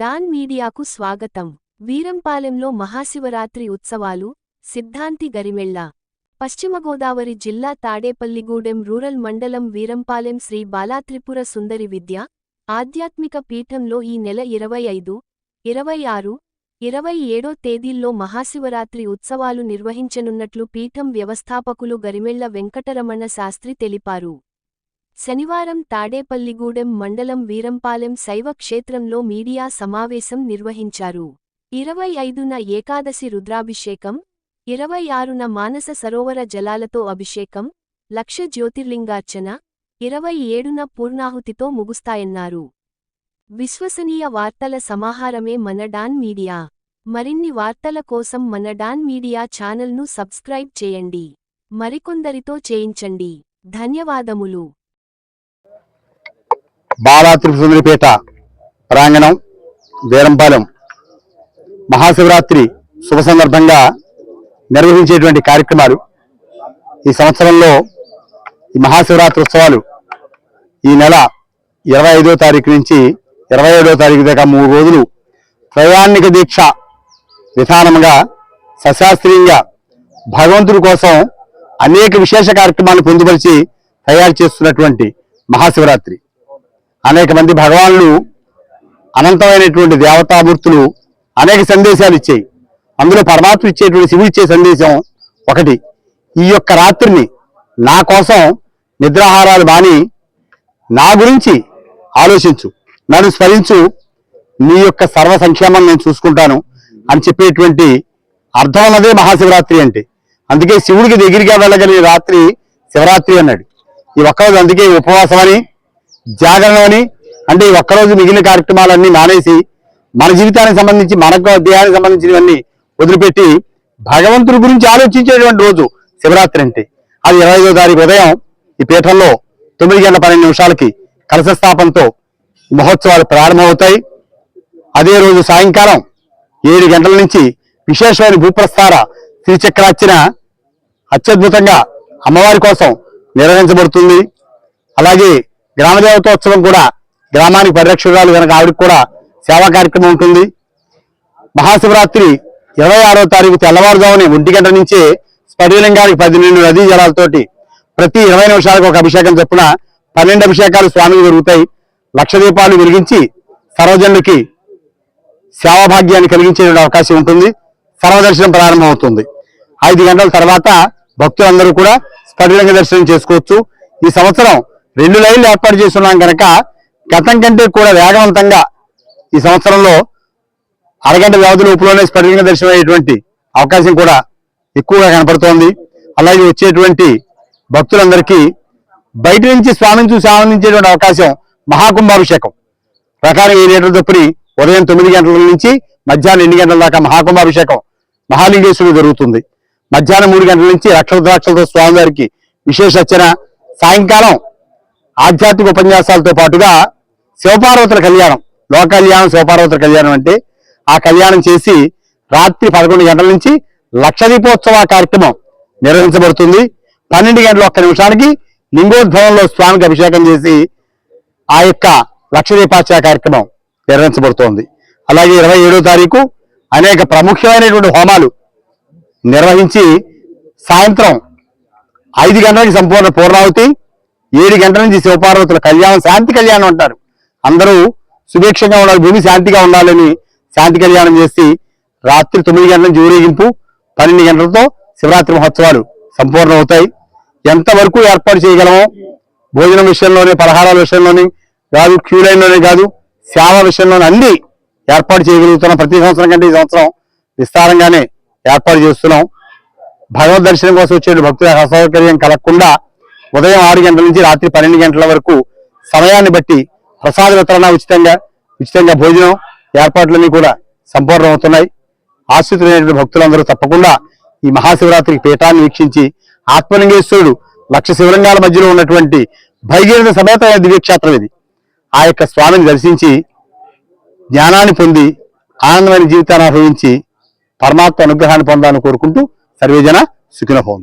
Don మీడియాకు స్వాగతం. వీరంపాలెంలో మహాశివరాత్రి ఉత్సవాలు సిద్ధాంతి గరిమెళ్ళ. పశ్చిమ గోదావరి జిల్లా తాడేపల్లిగూడెం రూరల్ మండలం వీరంపాలెం శ్రీ బాలాత్రిపుర సుందరి విద్య ఆధ్యాత్మిక పీఠంలో ఈ నెల ఇరవై ఐదు ఇరవై ఆరు ఇరవై ఏడో తేదీల్లో మహాశివరాత్రి ఉత్సవాలు నిర్వహించనున్నట్లు పీఠం వ్యవస్థాపకులు గరిమెళ్ళ వెంకటరమణ శాస్త్రి తెలిపారు. శనివారం తాడేపల్లిగూడెం మండలం వీరంపాలెం శైవ క్షేత్రంలో మీడియా సమావేశం నిర్వహించారు. ఇరవై ఐదున ఏకాదశి రుద్రాభిషేకం ఇరవై ఆరున మానస సరోవర జలాలతో అభిషేకం లక్ష జ్యోతిర్లింగార్చన ఇరవై ఏడున పూర్ణాహుతితో ముగుస్తాయన్నారు. విశ్వసనీయ వార్తల సమాహారమే మన డాన్ మీడియా. మరిన్ని వార్తల కోసం మన డాన్ మీడియా ఛానల్ను సబ్స్క్రైబ్ చేయండి. మరికొందరితో చేయించండి. ధన్యవాదములు. బాలా త్రిపుసుందరిపేట ప్రాంగణం వీరంపాలెం. మహాశివరాత్రి శుభ సందర్భంగా నిర్వహించేటువంటి కార్యక్రమాలు. ఈ సంవత్సరంలో ఈ మహాశివరాత్రి ఉత్సవాలు ఈ నెల ఇరవై ఐదో తారీఖు నుంచి ఇరవై ఏడో తారీఖు దాకా మూడు రోజులు ప్రయాణిక దీక్ష విధానంగా సశాస్త్రీయంగా భగవంతుడి కోసం అనేక విశేష కార్యక్రమాలను పొందుపరిచి తయారు చేస్తున్నటువంటి మహాశివరాత్రి. అనేక మంది భగవానులు అనంతమైనటువంటి దేవతామూర్తులు అనేక సందేశాలు ఇచ్చాయి. అందులో పరమాత్మ ఇచ్చేటువంటి శివుడు ఇచ్చే సందేశం ఒకటి. ఈ యొక్క రాత్రిని నా కోసం నిద్రాహారాలు మాని నా గురించి ఆలోచించు. నన్ను స్మరించు. నీ యొక్క సర్వ సంక్షేమం నేను చూసుకుంటాను అని చెప్పేటువంటి అర్థం ఉన్నదే మహాశివరాత్రి అంటే. అందుకే శివుడికి దగ్గరగా వెళ్ళగలిగే రాత్రి శివరాత్రి అన్నాడు. ఈ ఒక్కరోజు అందుకే ఉపవాసం అని జాగరణ అంటే ఈ ఒక్కరోజు మిగిలిన కార్యక్రమాలన్నీ మానేసి మన జీవితానికి సంబంధించి మనకు దేహానికి సంబంధించినవన్నీ వదిలిపెట్టి భగవంతుడి గురించి ఆలోచించేటువంటి రోజు శివరాత్రి అంటే. అది ఇరవై ఐదో తారీఖు ఉదయం ఈ పీఠంలో తొమ్మిది గంటల పన్నెండు నిమిషాలకి కలశ స్థాపనతో మహోత్సవాలు ప్రారంభమవుతాయి. అదే రోజు సాయంకాలం ఏడు గంటల నుంచి విశేషమైన భూప్రస్థార శ్రీచక్రార్చన అత్యద్భుతంగా అమ్మవారి కోసం నిర్వహించబడుతుంది. అలాగే గ్రామదేవతోత్సవం కూడా గ్రామానికి పరిరక్షకురాలు కనుక ఆవిడకి కూడా సేవా కార్యక్రమం ఉంటుంది. మహాశివరాత్రి ఇరవై ఆరో తారీఖు తెల్లవారుజామున ఒంటి గంట నుంచే స్ఫటికలింగానికి పదిహేను నదీ జలాలతోటి ప్రతి ఇరవై నిమిషాలకు ఒక అభిషేకం చొప్పున పన్నెండు అభిషేకాలు స్వామికి జరుగుతాయి లక్ష దీపాలు వెలిగించి సర్వజనులకి సేవాభాగ్యాన్ని కలిగించే అవకాశం ఉంటుంది. సర్వదర్శనం ప్రారంభమవుతుంది. ఐదు గంటల తర్వాత భక్తులందరూ కూడా స్ఫటికలింగ దర్శనం చేసుకోవచ్చు. ఈ సంవత్సరం రెండు లైన్లు ఏర్పాటు చేస్తున్నాం కనుక గతం కంటే కూడా వేగవంతంగా ఈ సంవత్సరంలో అరగంట వ్యవధి లోపులోనే స్ఫటికంగా దర్శనమయ్యేటువంటి అవకాశం కూడా ఎక్కువగా కనపడుతోంది. అలాగే వచ్చేటువంటి భక్తులందరికీ బయట నుంచి స్వామిని చూసి ఆనందించేటువంటి అవకాశం మహాకుంభాభిషేకం. ప్రకారం ఈ లీటర్ల చొప్పుని ఉదయం తొమ్మిది గంటల నుంచి మధ్యాహ్నం ఎన్ని గంటల దాకా మహాకుంభాభిషేకం మహాలింగేశ్వరుడు జరుగుతుంది. మధ్యాహ్నం మూడు గంటల నుంచి లక్షల ద్రాక్షలతో స్వామివారికి విశేష అర్చన సాయంకాలం ఆధ్యాత్మిక ఉపన్యాసాలతో పాటుగా శివపార్వతుల కళ్యాణం లోకల్యాణం శివపార్వతుల కళ్యాణం అంటే ఆ కళ్యాణం చేసి రాత్రి పదకొండు గంటల నుంచి లక్ష దీపోత్సవ కార్యక్రమం నిర్వహించబడుతుంది. పన్నెండు గంటల ఒక్క నిమిషానికి లింగోద్భవంలో స్వామికి అభిషేకం చేసి ఆ యొక్క లక్ష దీపార్చన కార్యక్రమం నిర్వహించబడుతోంది. అలాగే ఇరవై ఏడో తారీఖు అనేక ప్రముఖమైనటువంటి హోమాలు నిర్వహించి సాయంత్రం ఐదు గంటలకి సంపూర్ణ పూర్ణావతి ఏడు గంటల నుంచి శివపార్వతుల కళ్యాణం శాంతి కళ్యాణం అంటారు. అందరూ సుభిక్షంగా ఉండాలి భూమి శాంతిగా ఉండాలని శాంతి కళ్యాణం చేసి రాత్రి తొమ్మిది గంటల నుంచి ఊరేగింపు పన్నెండు గంటలతో శివరాత్రి మహోత్సవాలు సంపూర్ణ అవుతాయి ఎంతవరకు ఏర్పాటు చేయగలమో భోజనం విషయంలోనే పలహారాల విషయంలోనే కాదు క్యూ లైన్లోనే కాదు సేవ విషయంలోనే అన్ని ఏర్పాటు చేయగలుగుతున్నాం. ప్రతి సంవత్సరం కంటే ఈ సంవత్సరం విస్తారంగానే ఏర్పాటు చేస్తున్నాం. భగవద్ దర్శనం కోసం వచ్చే భక్తుల అసౌకర్యం కలగకుండా ఉదయం ఆరు గంటల నుంచి రాత్రి పన్నెండు గంటల వరకు సమయాన్ని బట్టి ప్రసాద వితరణ ఉచితంగా ఉచితంగా భోజనం ఏర్పాట్లన్నీ కూడా సంపూర్ణం అవుతున్నాయి ఆశ్రితులైనటువంటి భక్తులందరూ తప్పకుండా ఈ మహాశివరాత్రి పీఠాన్ని వీక్షించి ఆత్మలింగేశ్వరుడు లక్ష శివలింగాల మధ్యలో ఉన్నటువంటి భైగీరథ సమేతమైన దివ్యక్షేత్రం ఇది. ఆ యొక్క స్వామిని దర్శించి జ్ఞానాన్ని పొంది ఆనందమైన జీవితాన్ని అనుభవించి పరమాత్మ అనుగ్రహాన్ని పొందాలని కోరుకుంటూ సర్వేజన సుఖిన హోం